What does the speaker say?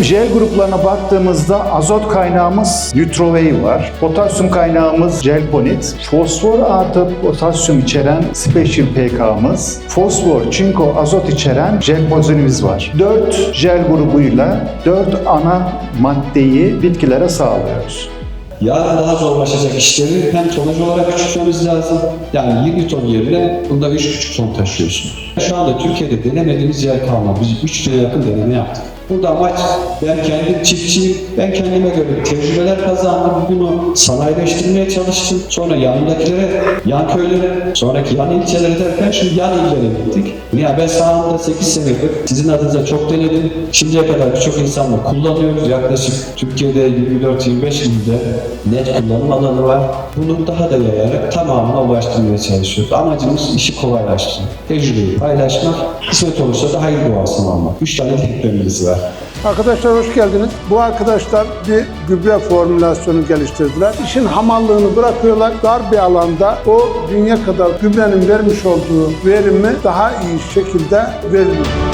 jel gruplarına baktığımızda azot kaynağımız Nitrovey var. Potasyum kaynağımız Gelponit. Fosfor artı potasyum içeren Special PK'mız. Fosfor, çinko, azot içeren Gelpozinimiz var. 4 jel grubuyla 4 ana maddeyi bitkilere sağlıyoruz. Yarın daha zorlaşacak işleri hem tonaj olarak küçültmemiz lazım. Yani 20 ton yerine bunda 3,5 ton taşıyorsun. Şu anda Türkiye'de denemediğimiz yer kalmadı. Biz 3 yıla yakın deneme yaptık. Burada amaç ben kendim çiftçiyim, ben kendime göre tecrübeler kazandım. Bunu sanayileştirmeye çalıştım. Sonra yanındakilere, yan köylere, sonraki yan ilçelere derken şimdi yan illere gittik. Ya ben sahanda 8 senedir sizin adınıza çok denedim. Şimdiye kadar birçok insanla kullanıyoruz. Yaklaşık Türkiye'de 24-25 ilde net kullanım alanı var. Bunu daha da yayarak tamamına ulaştırmaya çalışıyoruz. Amacımız işi kolaylaştırmak, tecrübeyi paylaşmak, kısmet olursa da hayır duasını almak. Üç tane teknememiz var. Arkadaşlar hoş geldiniz. Bu arkadaşlar bir gübre formülasyonu geliştirdiler. İşin hamallığını bırakıyorlar. Dar bir alanda o dünya kadar gübrenin vermiş olduğu verimi daha iyi şekilde veriyor.